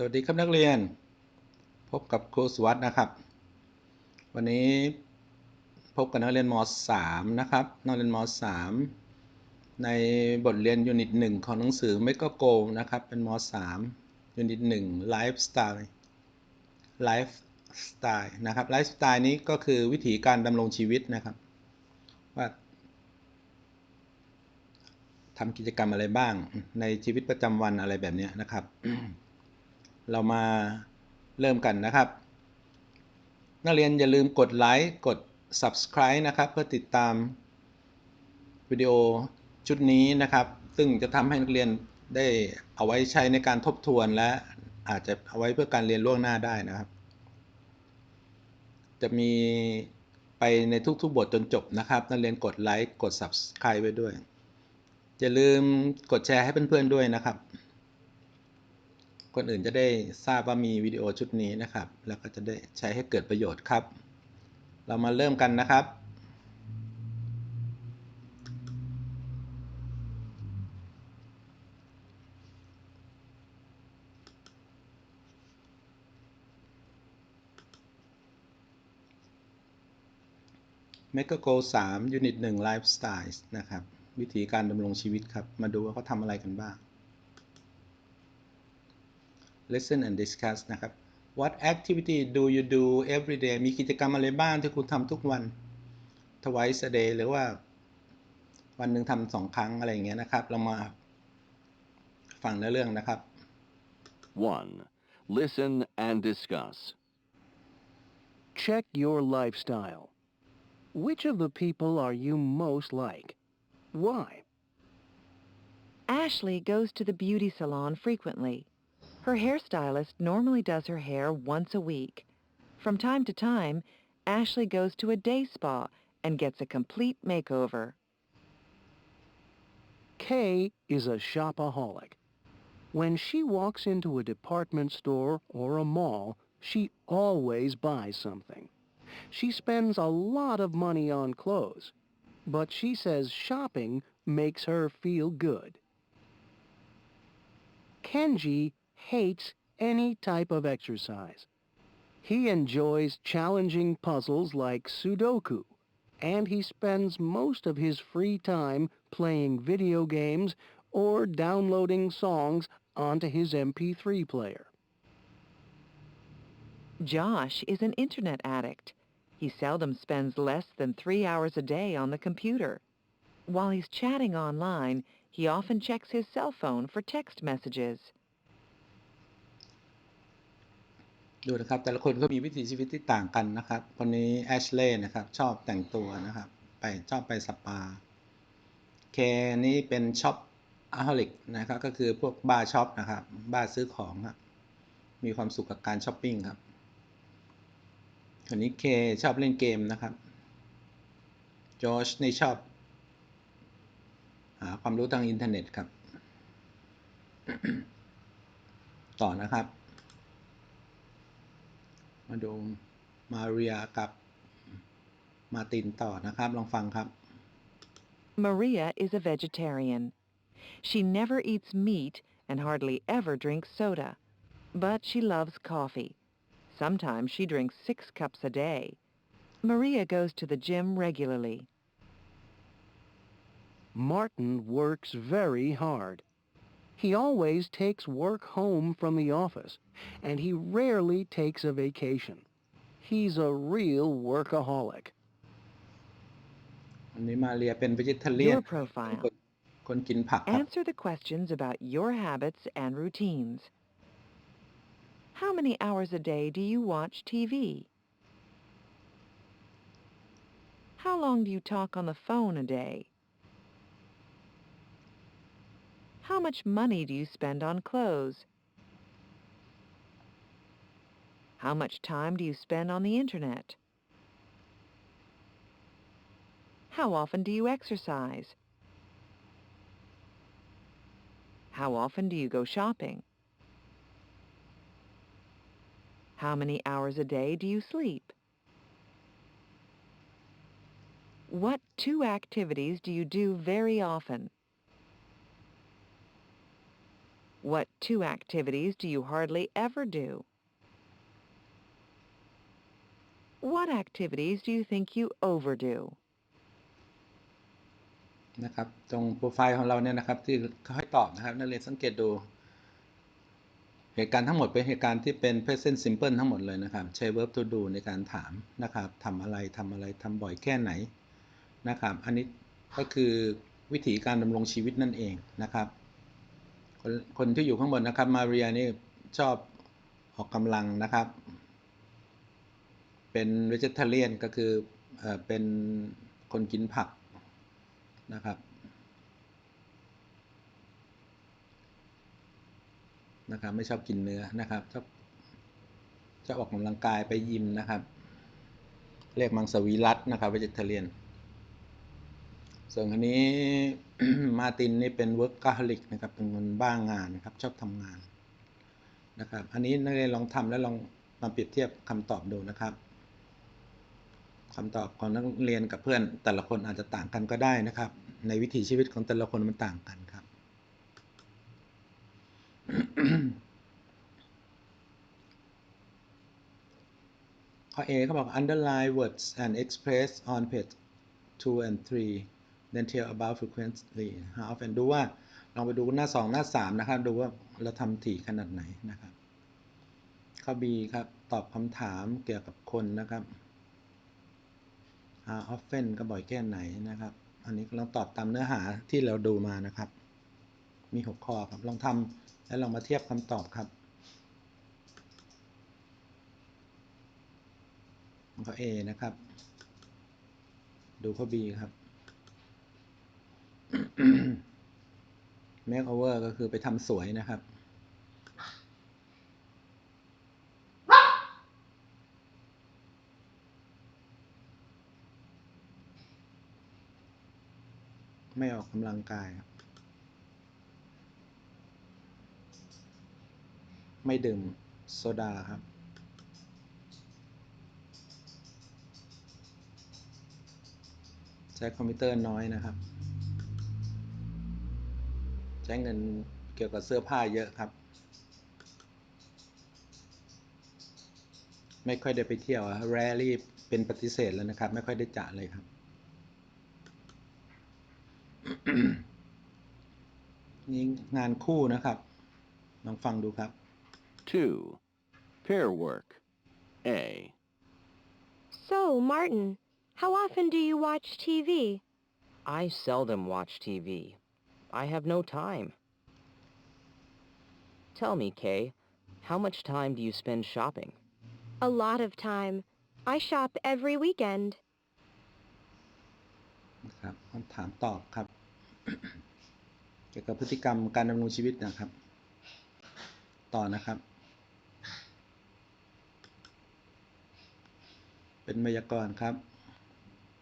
สวัสดีครับนักเรียน พบกับครูสุวัสด์นะครับ วันนี้พบกับนักเรียนม .3 นะครับนักเรียนม .3 ในบทเรียนยูนิตหนึ่งของหนังสือ m e g a Go นะครับ เป็นม .3 ยูนิตหนึ่ง Lifestyle Lifestyle นะครับ Lifestyle นี้ก็คือวิถีการดำรงชีวิตนะครับ ว่าทำกิจกรรมอะไรบ้างในชีวิตประจำวันอะไรแบบนี้นะครับ เรามาเริ่มกันนะครับ นักเรียนอย่าลืมกดไลค์กด subscribe นะครับ เพื่อติดตามวิดีโอชุดนี้นะครับ ซึ่งจะทำให้นักเรียนได้เอาไว้ใช้ในการทบทวนและอาจจะเอาไว้เพื่อการเรียนล่วงหน้าได้นะครับ จะมีไปในทุกๆบทจนจบนะครับ นักเรียนกดไลค์กด subscribe ไว้ด้วย อย่าลืมกดแชร์ให้เพื่อนๆด้วยนะครับ คนอื่นจะได้ทราบว่ามีวิดีโอชุดนี้นะครับ แล้วก็จะได้ใช้ให้เกิดประโยชน์ครับ เรามาเริ่มกันนะครับ m e g a Go 3 Unit 1 Lifestyle นะครับ วิธีการดำรงชีวิตครับ มาดูว่าเขาทำอะไรกันบ้าง Listen and discuss นะครับ What activity do you do every day มีกิจกรรมอะไรบ้างที่คุณทำทุกวัน twice a day หรือว่าวันหนึ่งทำสองครั้งอะไรอย่างเงี้ยนะครับ เรามาฟังเนื้อเรื่องนะครับ 1. Listen and discuss. Check your lifestyle. Which of the people are you most like? Why? Ashley goes to the beauty salon frequently. Her hairstylist normally does her hair once a week. From time to time, Ashley goes to a day spa and gets a complete makeover. Kay is a shopaholic. When she walks into a department store or a mall, she always buys something. She spends a lot of money on clothes, but she says shopping makes her feel good. Kenji hates any type of exercise. He enjoys challenging puzzles like Sudoku, and he spends most of his free time playing video games or downloading songs onto his MP3 player. Josh is an internet addict. He seldom spends less than three hours a day on the computer. While he's chatting online, he often checks his cell phone for text messages. ดูนะครับแต่ละคนก็มีวิถีชีวิตที่ต่างกันนะครับ คนนี้แอชเล่นะครับชอบแต่งตัวนะครับ ไปชอบไปสปา เคนี่เป็นช็อปอะฮอลิกนะครับก็คือพวกบาร์ช็อปนะครับบาร์ซื้อของครับมีความสุขกับการช้อปปิ้งครับคนนี้เคชอบเล่นเกมนะครับจอชนี่ชอบหาความรู้ทางอินเทอร์เน็ตครับ ต่อนะครับ มาดูมาเรียกับมาตินต่อนะครับ ลองฟังครับ Maria is a vegetarian. She never eats meat and hardly ever drinks soda, but she loves coffee. Sometimes she drinks six cups a day. Maria goes to the gym regularly. Martin works very hard. He always takes work home from the office, and he rarely takes a vacation. He's a real workaholic. อันนี้มาเรียเป็น vegetarian Your profile. คนคนกินผักครับ Answer the questions about your habits and routines. How many hours a day do you watch TV? How long do you talk on the phone a day? How much money do you spend on clothes? How much time do you spend on the internet? How often do you exercise? How often do you go shopping? How many hours a day do you sleep? What two activities do you do very often? What two activities do you hardly ever do? What activities do you think you overdo? นะครับ ตรงโปรไฟล์ของเราเนี่ยนะครับ ที่เขาให้ตอบนะครับ นักเรียนสังเกตดู เหตุการณ์ทั้งหมดเป็นเหตุการณ์ที่เป็น present simple ทั้งหมดเลยนะครับ ใช้ verb to do ในการถามนะครับทำอะไรทำอะไรทำบ่อยแค่ไหนนะครับ อันนี้ก็คือวิธีการดำรงชีวิตนั่นเองนะครับ คนคนที่อยู่ข้างบนนะครับ มาเรียนี่ชอบออกกำลังนะครับ เป็น vegetarian ก็คือเออเป็นคนกินผักนะครับ นะครับ ไม่ชอบกินเนื้อนะครับ ชอบชอบออกกำลังกายไปยิมนะครับ เรียกมังสวิรัตนะครับ vegetarian ส่วนคนนี้ มาตินนี่เป็น workaholic นะครับ เป็นคนบ้างงานนะครับ ชอบทำงานนะครับ อันนี้นักเรียนลองทำแล้วลองมาเปรียบเทียบคำตอบดูนะครับคำตอบของนักเรียนกับเพื่อน แต่ละคนอาจจะต่างกันก็ได้นะครับ ในวิถีชีวิตของแต่ละคนมันต่างกันครับ ข้อ A เขาบอก underline words and express on page 2 and 3 then tell about frequently how often ดูว่าลองไปดูหน้า 2 หน้า 3 นะครับ ดูว่าเราทำถี่ขนาดไหนนะครับ ข้อ B ครับ ตอบคำถามเกี่ยวกับคนนะครับ how often ก็บ่อยแค่ไหนนะครับ อันนี้ลองตอบตามเนื้อหาที่เราดูมานะครับ มี 6 ข้อครับ ลองทำแล้วลองมาเทียบคำตอบครับข้อ A นะครับ ดูข้อ B ครับ makeover ก็คือไปทำสวยนะครับไม่ออกกำลังกายครับไม่ดื่มโซดาครับ ใช้คอมพิวเตอร์น้อยนะครับ ช้เงินเกี่ยวกับเสื้อผ้าเยอะครับ ไม่ค่อยได้ไปเที่ยวอะ rarely เป็นปฏิเสธแล้วนะครับ ไม่ค่อยได้จะเลยครับ นี่งานคู่นะครับ ลองฟังดูครับ 2. Pair work. A. So, Martin, how often do you watch TV? I seldom watch TV. I have no time. Tell me, Kay, how much time do you spend shopping? A lot of time. I shop every weekend. นะครับคำถามตอบครับ เกี่ยวกับพฤติกรรมการดำรงชีวิตนะครับ ต่อนะครับ เป็นไวยากรณ์ครับ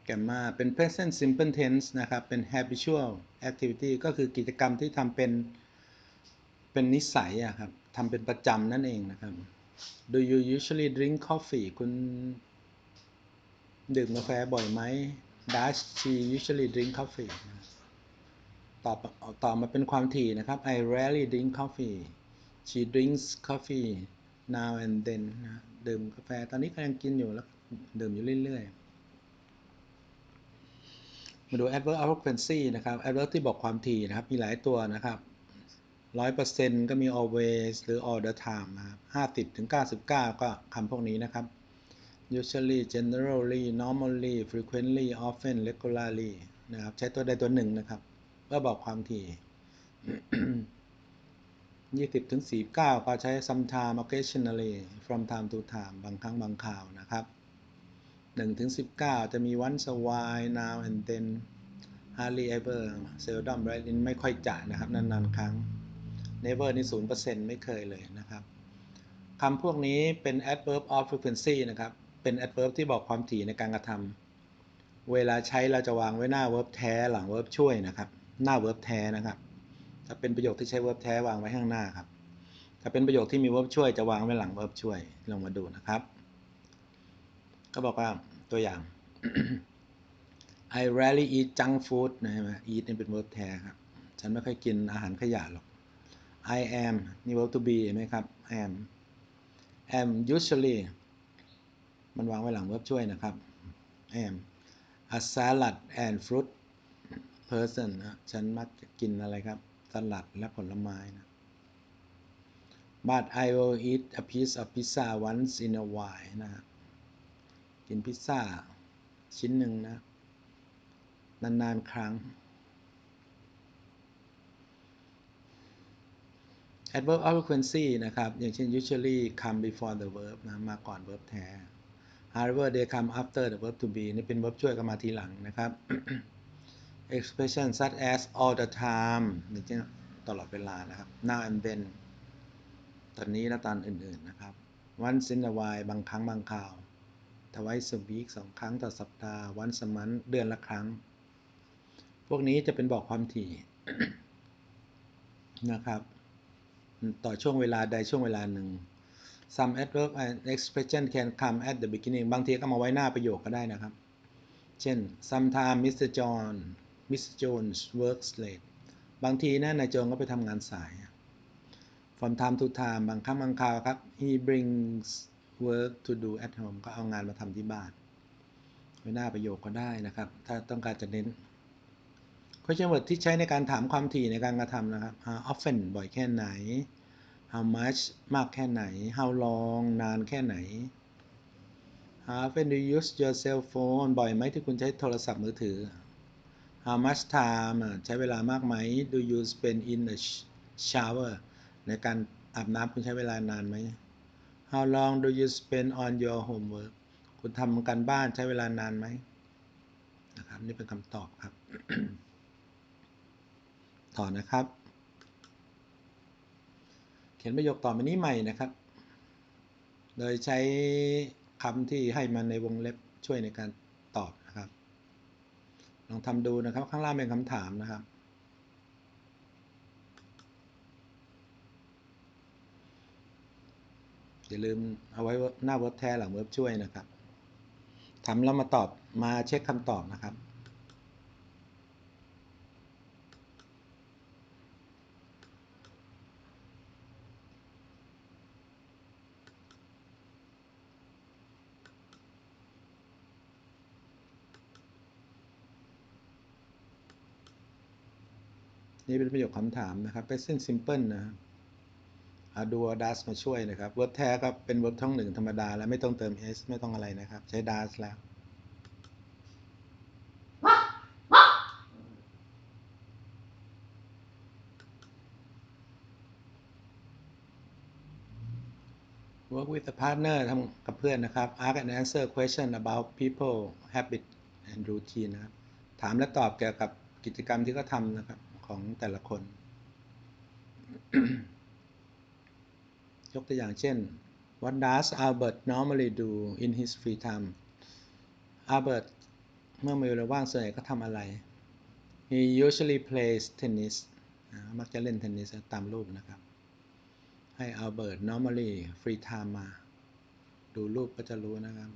แกมมาเป็น present simple tense นะครับ เป็น habitual activity ก็คือกิจกรรมที่ทำเป็น เป็นนิสัยอะครับทำเป็นประจำนั่นเองนะครับ Do you usually drink coffee คุณดื่มกาแฟบ่อยไหม Does she usually drink coffee ตอบตอบมาเป็นความถี่นะครับ I rarely drink coffee she drinks coffee now and then นะดื่มกาแฟตอนนี้ก็ยังกินอยู่แล้วดื่มอยู่เรื่อยๆ มาดู adverb of frequency นะครับ adverb ที่บอกความถี่นะครับ มีหลายตัวนะครับร้อยเปอร์เซ็นต์ก็มี always หรือ all the time นะครับห้าสิบถึงเก้าสิบเก้าก็คำพวกนี้นะครับ usually generally normally frequently often regularly นะครับ ใช้ตัวใดตัวหนึ่งนะครับเพื่อบอกความถี่20ถึง49ก็ใช้ sometime occasionally from time to time บางครั้งบางคราวนะครับ 1ถึง19 จะมี once a while now and then hardly ever seldom rarely ไม่ค่อยจะนะครับ นานๆ ครั้ง never นี่0%ไม่เคยเลยนะครับคำพวกนี้เป็น adverb of frequency นะครับ เป็น adverb ที่บอกความถี่ในการกระทำเวลาใช้เราจะวางไว้หน้า verb แท้หลัง verb ช่วยนะครับ หน้า verb แท้นะครับถ้าเป็นประโยคที่ใช้ verb แท้วางไว้ข้างหน้าครับถ้าเป็นประโยคที่มี verb ช่วยจะวางไว้หลัง verb ช่วยลองมาดูนะครับ ก็บอกว่าตัวอย่าง I rarely eat junk food นะใช่ไหม eat นี่เป็น verb แท้ครับ ฉันไม่ค่อยกินอาหารขยะหรอก I am นี่ verb to be เห็นไหมครับ am am usually มันวางไว้หลัง verb ช่วยนะครับ am a salad and fruit person นะฉันมักจะกินอะไรครับ สลัดและผลไม้นะ but I will eat a piece of pizza once in a while นะครับ กินพิซซ่า ชิ้นหนึ่งนะ นานๆครั้ง adverb of frequency นะครับ อย่างเช่น usually come before the verb นะ มาก่อน verb แท้ however they come after the verb to be นี่เป็น verb ช่วยกันมาทีหลังนะครับ expression such as all the time นี่จะตลอดเวลานะครับ now and then ตอนนี้และตอนอื่นๆนะครับ once in a while บางครั้งบางคราว twice a week สองครั้งต่อสัปดาห์ once a month เดือนละครั้ง พวกนี้จะเป็นบอกความถี่นะครับ ต่อช่วงเวลาใดช่วงเวลาหนึ่ง some adverb and expression can come at the beginning บางทีก็มาไว้หน้าประโยคก็ได้นะครับ เช่น sometime Mr. John Mr. Jones works late บางทีนะนายโจนก็ไปทำงานสาย from time to time บางครั้งบางคราวครับ he brings work to do at home ก็เอางานมาทำที่บ้านไว้หน้าประโยคก็ได้นะครับ ถ้าต้องการจะเน้น question word ที่ใช้ในการถามความถี่ในการกระทำนะครับ how often บ่อยแค่ไหน how much มากแค่ไหน how long นานแค่ไหน how often do you use your cell phone บ่อยไหมที่คุณใช้โทรศัพท์มือถือ how much time ใช้เวลามากไหม do you spend in the shower ในการอาบน้ำคุณใช้เวลานานไหม how long do you spend on your homework คุณทำการบ้านใช้เวลานานไหมนะครับนี่เป็นคำตอบครับ ต่อนะครับ เขียนประโยคต่อไปนี้ใหม่นะครับ โดยใช้คำที่ให้มาในวงเล็บช่วยในการตอบนะครับ ลองทำดูนะครับ ข้างล่างเป็นคำถามนะครับ อย่าลืมเอาไว้หน้าเวิร์บแท้หลังเวิร์บช่วยนะครับทำแล้วมาตอบมาเช็คคำตอบนะครับ นี่เป็นประโยคคำถามนะครับ present simple นะครับ เอาดู does มาช่วยนะครับ verb แท้ก็เป็น verb ท่องหนึ่งธรรมดา แล้วไม่ต้องเติม s ไม่ต้องอะไรนะครับ ใช้ does แล้ว work with a partner ทำกับเพื่อนนะครับ ask and answer question about people habit and routine นะครับ ถามและตอบเกี่ยวกับกิจกรรมที่เขาทำนะครับ ของแต่ละคน ยกตัวอย่างเช่น What does Albert normally do in his free time Albert เมื่อมีเวลาว่างส่วนใหญ่ก็ทำอะไร He usually plays tennis มักจะเล่นเทนนิสตามรูปนะครับ ให้ Albert normally free time มา ดูรูปก็จะรู้นะครับ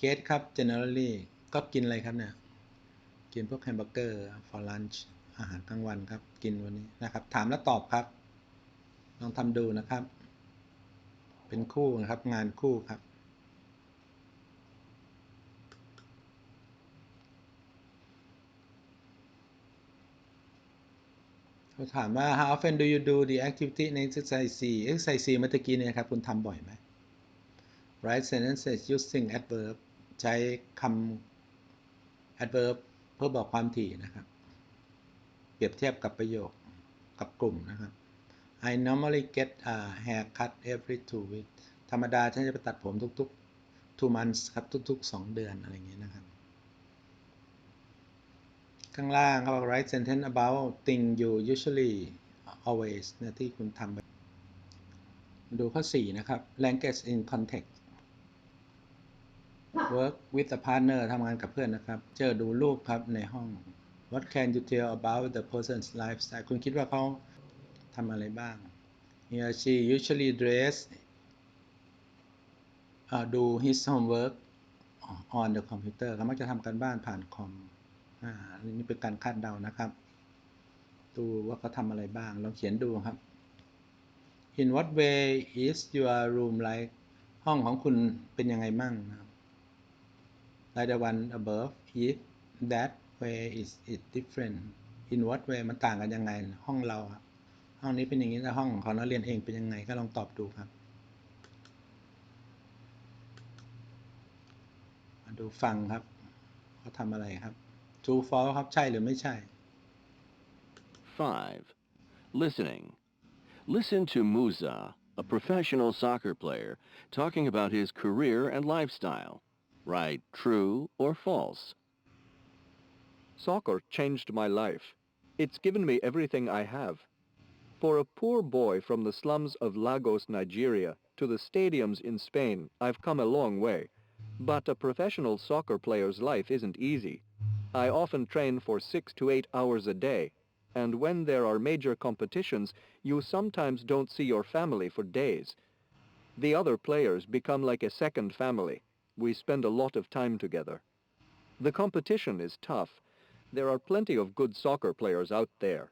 Kate ครับ generally ก็กินอะไรครับเนี่ย กินพวกแฮมเบอร์เกอร์ for lunch อาหารกลางวันครับ กินวันนี้นะครับ ถามแล้วตอบครับ ลองทำดูนะครับ เป็นคู่นะครับ งานคู่ครับ เขาถามว่า how often do you do the activity in exercise C exercise C เมื่อตะกี้เนี่ยครับ คุณทำบ่อยไหม write sentences using adverb ใช้คำ adverb เพื่อบอกความถี่นะครับ เปรียบเทียบกับประโยคกับกลุ่มนะครับ I normally get a haircut every two weeks ธรรมดาฉันจะไปตัดผมทุกๆ two months ครับทุกๆ 2 เดือนอะไรอย่างเงี้ยนะครับ ข้างล่างเขาบอก write sentence about thing you usually always เนี่ยที่คุณทำไปดูข้อ 4 นะครับ language in context work with a partner ทำงานกับเพื่อนนะครับ เจอดูรูปครับในห้อง What can you tell about the person's lifestyle คุณคิดว่าเขา ทำอะไรบ้าง He or she usually dress uh, do his homework on the computer เขามักจะทำการบ้านผ่านคอมอ่าอันนี่เป็นการคาดเดานะครับ ดูว่าเขาทำอะไรบ้าง ลองเขียนดูครับ in what way is your room like ห้องของคุณเป็นยังไงมั่งนะครับ like the one above if that way is it different in what way มันต่างกันยังไงห้องเราอะ ห้องนี้เป็นอย่างนี้แต่ห้องของนักเรียนเองเป็นยังไงก็ลองตอบดูครับมาดูฟังครับเขาทำอะไรครับ true false ครับใช่หรือไม่ใช่ 5. Listening. Listen to Musa, a professional soccer player, talking about his career and lifestyle. Write true or false. Soccer changed my life. It's given me everything I have. For a poor boy from the slums of Lagos, Nigeria, to the stadiums in Spain, I've come a long way. But a professional soccer player's life isn't easy. I often train for six to eight hours a day, and when there are major competitions, you sometimes don't see your family for days. The other players become like a second family. We spend a lot of time together. The competition is tough. There are plenty of good soccer players out there.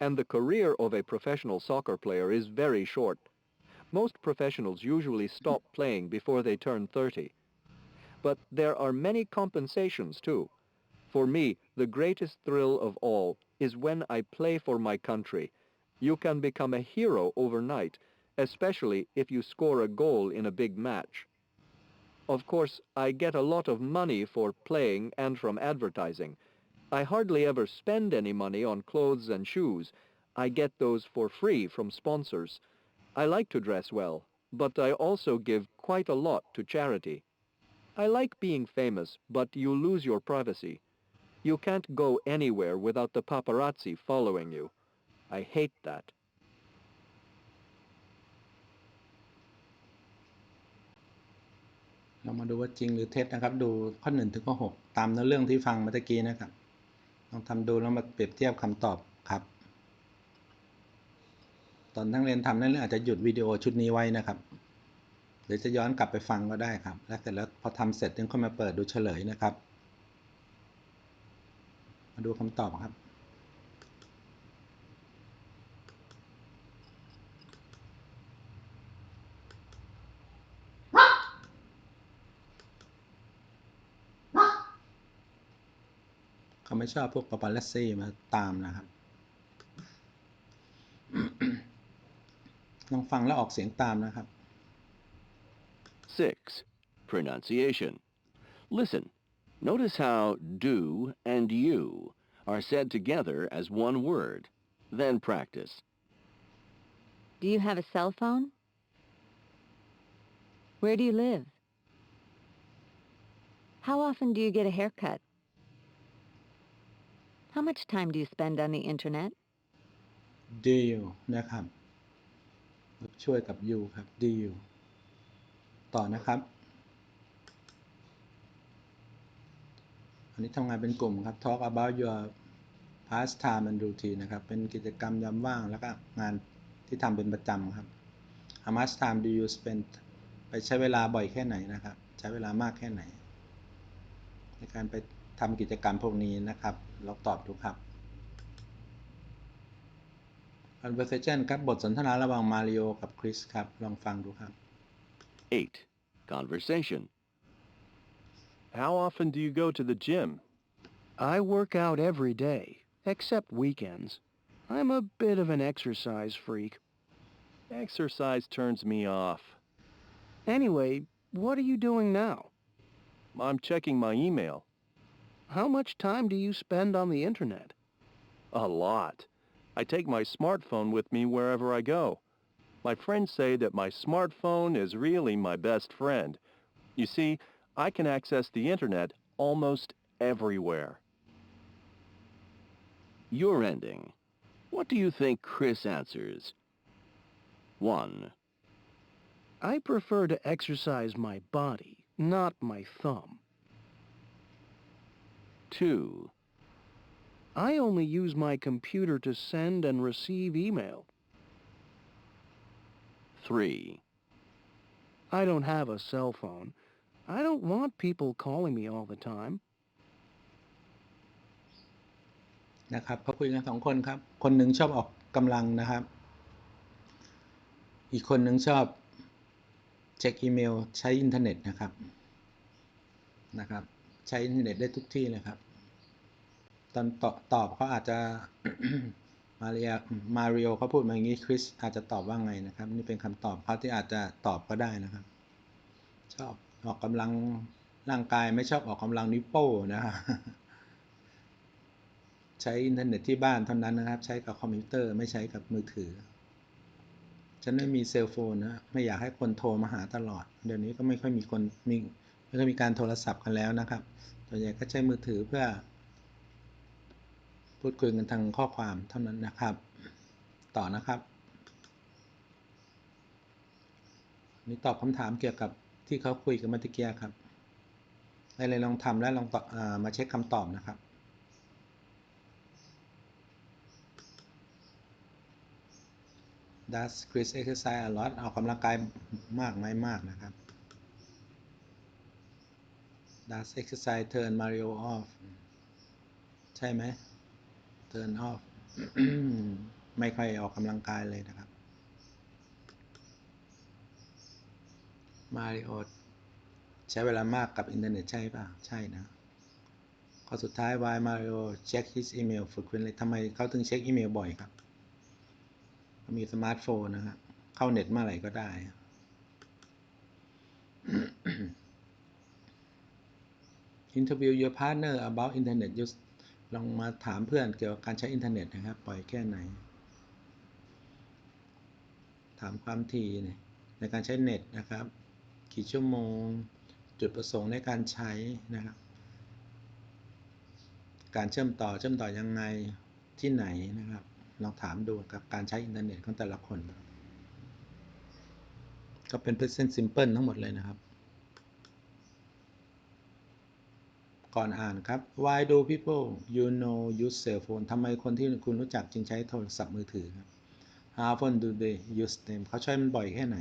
And the career of a professional soccer player is very short. Most professionals usually stop playing before they turn 30. But there are many compensations too. For me, the greatest thrill of all is when I play for my country. You can become a hero overnight, especially if you score a goal in a big match. Of course, I get a lot of money for playing and from advertising. I hardly ever spend any money on clothes and shoes. I get those for free from sponsors. I like to dress well, but I also give quite a lot to charity. I like being famous, but you lose your privacy. You can't go anywhere without the paparazzi following you. I hate that. Now, ลองทำดูแล้วมาเปรียบเทียบคำตอบครับ ตอนทั้งเรียนทำนั่นเรื่องอาจจะหยุดวิดีโอชุดนี้ไว้นะครับหรือจะย้อนกลับไปฟังก็ได้ครับ แล้วเสร็จแล้วพอทำเสร็จถึงค่อยมาเปิดดูเฉลยนะครับ มาดูคำตอบครับ เขาไม่ชอบพวกปาปาลัสซี่มาตามนะครับ ลองฟังแล้วออกเสียงตามนะครับ 6. Pronunciation. Listen. Notice how do and you are said together as one word. Then practice. Do you have a cell phone? Where do you live? How often do you get a haircut? How much time do you spend on the internet? do you นะครับ ช่วยกับ you ครับ do you ต่อนะครับ อันนี้ทำงานเป็นกลุ่มครับ talk about your pastime and routine นะครับ เป็นกิจกรรมยามว่างแล้วก็งานที่ทำเป็นประจำครับ how much time do you spend ไปใช้เวลาบ่อยแค่ไหนนะครับ ใช้เวลามากแค่ไหน ในการไป ทำกิจกรรมพวกนี้นะครับลองตอบดูครับ conversation ครับ บทสนทนาระหว่างมาริโอกับคริสครับ ลองฟังดูครับ 8. Conversation. How often do you go to the gym? I work out every day, except weekends. I'm a bit of an exercise freak. Exercise turns me off. Anyway, what are you doing now? I'm checking my email. How much time do you spend on the internet? A lot. I take my smartphone with me wherever I go. My friends say that my smartphone is really my best friend. You see, I can access the internet almost everywhere. Your ending. What do you think Chris answers? 1. I prefer to exercise my body, not my thumb. 2. I only use my computer to send and receive email. 3. I don't have a cell phone. I don't want people calling me all the time. นะครับเขาคุยกันสองคนครับ คนหนึ่งชอบออกกำลังนะครับ อีกคนหนึ่งชอบเช็คอีเมลใช้อินเทอร์เน็ตนะครับนะครับ ใช้อินเทอร์เน็ตได้ทุกที่เลยครับ ตอนตอบตอบเขาอาจจะมาเริยมาริโอเขาพูดมาอย่างนี้คริสอาจจะตอบว่าไงนะครับ นี่เป็นคำตอบเขาที่อาจจะตอบก็ได้นะครับ ชอบออกกำลังร่างกายไม่ชอบออกกำลังนิ้วโป้นะครับใช้อินเทอร์เน็ตที่บ้านเท่านั้นนะครับ ใช้กับคอมพิวเตอร์ไม่ใช้กับมือถือ ฉันไม่มีเซลโฟนนะ ไม่อยากให้คนโทรมาหาตลอด เดี๋ยวนี้ก็ไม่ค่อยมีคนมี ไม่ค่อยมีการโทรศัพท์กันแล้วนะครับส่วนใหญ่ก็ใช้มือถือเพื่อ พูดคุยกันทางข้อความเท่านั้นนะครับ ต่อนะครับนี่ตอบคำถามเกี่ยวกับที่เขาคุยกันมื่อตะกี้ครับได้เลยลองทำและลองตอบมาเช็คคำตอบนะครับ Does Chris exercise a lot ออกกำลังกายมากไหมมากนะครับ Does exercise turn Mario off ใช่ไหม turn off ไม่ค่อยออกกำลังกายเลยนะครับ Mario ใช้เวลามากกับอินเทอร์เน็ตใช่ป่ะ ใช่นะ ข้อสุดท้าย why Mario check his email frequently ทำไมเขาถึงเช็คอีเมลบ่อยครับมีสมาร์ทโฟนนะครับเข้าเน็ตเมื่อไหร่ก็ได้ Interview your partner about internet use ลองมาถามเพื่อนเกี่ยวกับการใช้อินเทอร์เน็ตนะครับ ปล่อยแค่ไหน ถามความถี่ในการใช้เน็ตนะครับ กี่ชั่วโมง จุดประสงค์ในการใช้นะครับ การเชื่อมต่อเชื่อมต่อยังไงที่ไหนนะครับ ลองถามดูกับการใช้อินเทอร์เน็ตของแต่ละคน ก็เป็น present simple ทั้งหมดเลยนะครับ ก่อนอ่านครับ why do people you know use cell phone ทำไมคนที่คุณรู้จักจึงใช้โทรศัพท์มือถือครับ how often do they use them เขาใช้มันบ่อยแค่ไหน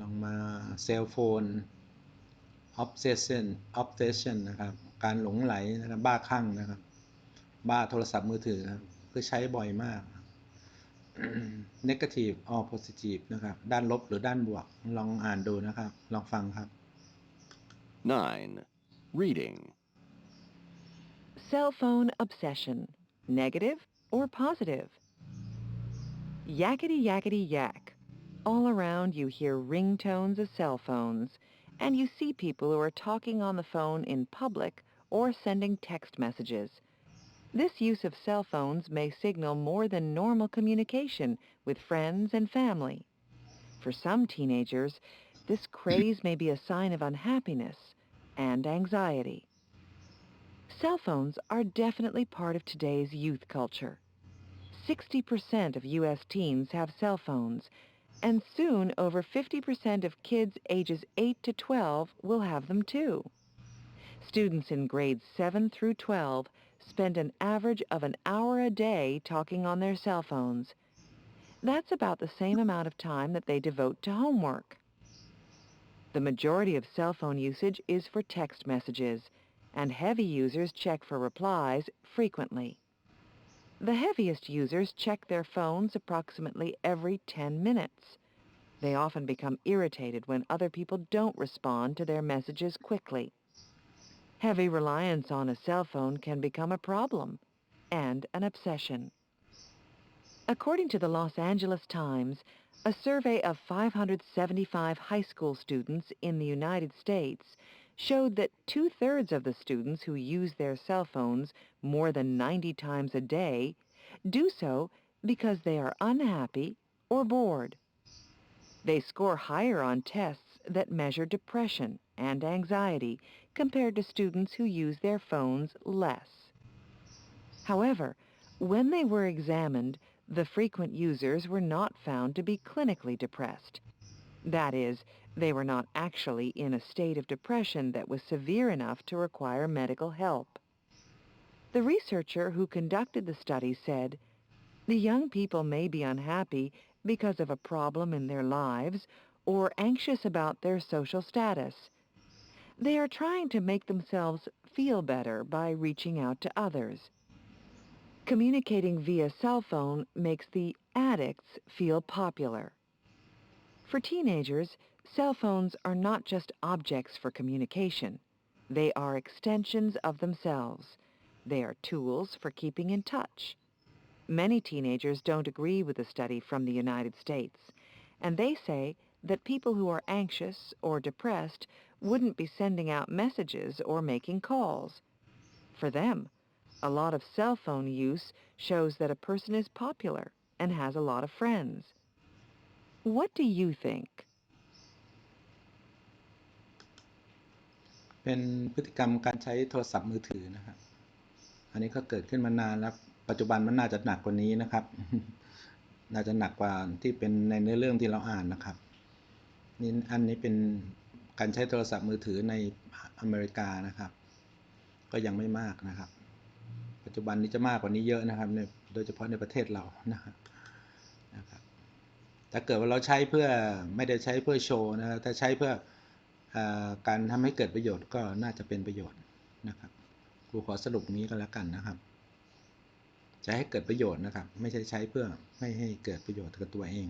ลองมา cell phone obsession obsession นะครับ การหลงไหลนะครับบ้าคลั่งนะครับ บ้าโทรศัพท์มือถือครับคือใช้บ่อยมาก negative or positive นะครับ ด้านลบหรือด้านบวก ลองอ่านดูนะครับ ลองฟังครับ 9. Reading. Cell phone obsession. Negative or positive? Yakety yakety yak. All around you hear ringtones of cell phones, and you see people who are talking on the phone in public or sending text messages. This use of cell phones may signal more than normal communication with friends and family. For some teenagers, this mm-hmm. craze may be a sign of unhappiness and anxiety. Cell phones are definitely part of today's youth culture. 60% of U.S. teens have cell phones, and soon over 50% of kids ages 8 to 12 will have them too. Students in grades 7 through 12 spend an average of an hour a day talking on their cell phones. That's about the same amount of time that they devote to homework. The majority of cell phone usage is for text messages, and heavy users check for replies frequently. The heaviest users check their phones approximately every 10 minutes. They often become irritated when other people don't respond to their messages quickly. Heavy reliance on a cell phone can become a problem and an obsession. According to the Los Angeles Times, a survey of 575 high school students in the United States showed that two-thirds of the students who use their cell phones more than 90 times a day do so because they are unhappy or bored. They score higher on tests that measure depression and anxiety compared to students who use their phones less. However, when they were examined, the frequent users were not found to be clinically depressed. That is, they were not actually in a state of depression that was severe enough to require medical help. The researcher who conducted the study said, the young people may be unhappy because of a problem in their lives or anxious about their social status. They are trying to make themselves feel better by reaching out to others. Communicating via cell phone makes the addicts feel popular. For teenagers, cell phones are not just objects for communication. They are extensions of themselves. They are tools for keeping in touch. Many teenagers don't agree with the study from the United States, and they say that people who are anxious or depressed wouldn't be sending out messages or making calls. For them, a lot of cell phone use shows that a person is popular and has a lot of friends. What do you think? เป็นพฤติกรรมการใช้โทรศัพท์มือถือนะครับ อันนี้ก็เกิดขึ้นมานานแล้ว ปัจจุบันมันน่าจะหนักกว่านี้นะครับ น่าจะหนักกว่าที่เป็นในเนื้อเรื่องที่เราอ่านนะครับ นี่อันนี้เป็นการใช้โทรศัพท์มือถือในอเมริกานะครับ ก็ยังไม่มากนะครับ ปัจจุบันนี้จะมากกว่านี้เยอะนะครับโดยเฉพาะในประเทศเรานะครับนะครับถ้าเกิดว่าเราใช้เพื่อไม่ได้ใช้เพื่อโชว์นะถ้าใช้เพื่ออการทำให้เกิดประโยชน์ก็น่าจะเป็นประโยชน์นะครับครูขอสรุปนี้ก็แล้วกันนะครับใช้ให้เกิดประโยชน์นะครับ ไม่ใช่ใช้เพื่อไม่ให้เกิดประโยชน์กับตัวเอง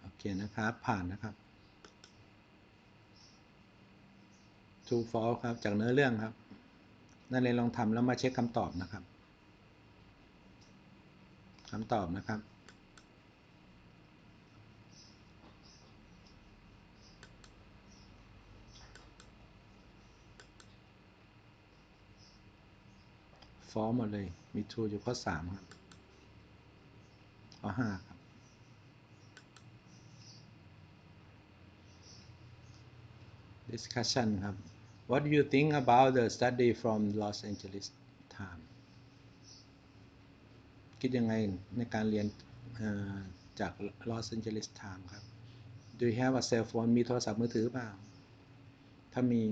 โอเคนะครับผ่านนะครับ true false ครับจากเนื้อเรื่องครับ นั่นเลยลองทำแล้วมาเช็คคำตอบนะครับคำตอบนะครับฟอร์หมดเลย มี true อยู่ข้อ3ครับ ข้อ5ครับ discussion ครับ what do you think about the study from Los Angeles Times คิดยังไงในการเรียนจาก Los Angeles Times ครับ do you have a cell phone มีโทรศัพท์มือถือเปล่า ถ้ามี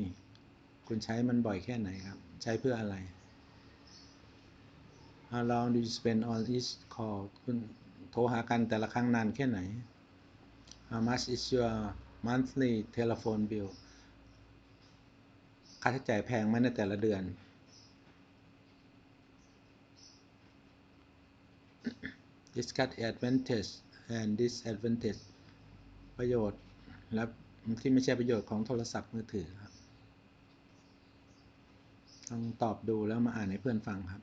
คุณใช้มันบ่อยแค่ไหนครับ ใช้เพื่ออะไร How long do you spend on each call คุณโทรหากันแต่ละครั้งนานแค่ไหน How much is your monthly telephone bill ค่าใช้จ่ายแพงไหมในแต่ละเดือน Discuss advantage and disadvantage ประโยชน์และที่ไม่ใช่ประโยชน์ของโทรศัพท์มือถือครับลองตอบดูแล้วมาอ่านให้เพื่อนฟังครับ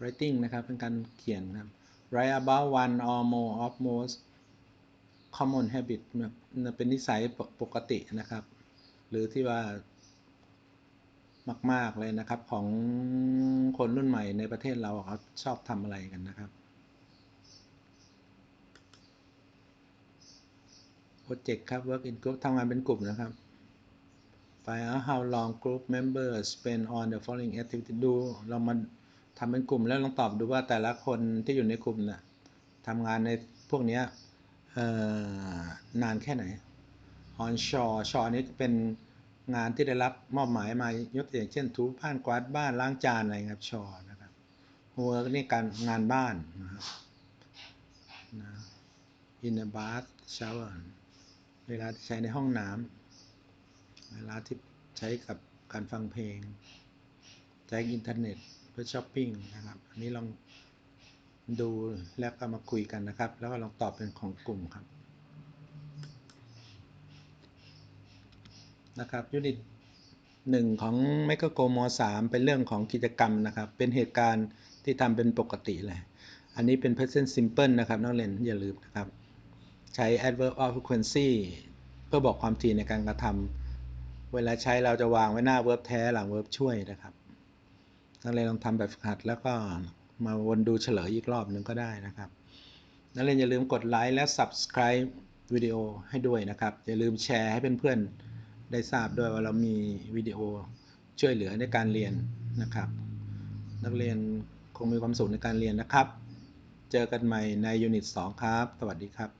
writing นะครับ เป็นการเขียนครับ write about one or more of most common habit เป็นนิสัยปกตินะครับ หรือที่ว่ามาก ๆ เลยนะครับของคนรุ่นใหม่ในประเทศเราเขาชอบทำอะไรกันนะครับโปรเจกต์ครับ work in group ทำงานเป็นกลุ่มนะครับ find out how long group members spend on the following activity ดูเรามาทำเป็นกลุ่มแล้วลองตอบดูว่าแต่ละคนที่อยู่ในกลุ่มน่ะทำงานในพวกนี้นานแค่ไหน on shore shore นี้เป็นงานที่ได้รับมอบหมายมายกตัวอย่างเช่น ถูบ้านกวาดบ้านล้างจานอะไรครับ shore นะครับ work นี่การงานบ้านนะครับนะ in a bath shower เวลาที่ใช้ในห้องน้ำเวลาที่ใช้กับการฟังเพลงใช้อินเทอร์เน็ตเพื่อช้อปปิ้งนะครับอันนี้ลองดูแล้วก็มาคุยกันนะครับ แล้วก็ลองตอบเป็นของกลุ่มครับ นะครับยูนิตหนึ่งของไมโครโกม3เป็นเรื่องของกิจกรรมนะครับ เป็นเหตุการณ์ที่ทำเป็นปกติเลย อันนี้เป็น present simple นะครับนักเรียนอย่าลืมนะครับ ใช้ adverb of frequency เพื่อบอกความถี่ในการกระทำเวลาใช้เราจะวางไว้หน้า verb แท้หลัง verb ช่วยนะครับนักเรียนลองทำแบบฝึกหัดแล้วก็มาวนดูเฉลยอีกรอบหนึ่งก็ได้นะครับ นักเรียนอย่าลืมกดไลค์และ subscribe วิดีโอให้ด้วยนะครับ อย่าลืมแชร์ให้เพื่อนๆ ได้ทราบด้วยว่าเรามีวิดีโอช่วยเหลือในการเรียนนะครับ นักเรียนคงมีความสุขในการเรียนนะครับ เจอกันใหม่ในยูนิต 2 ครับ สวัสดีครับ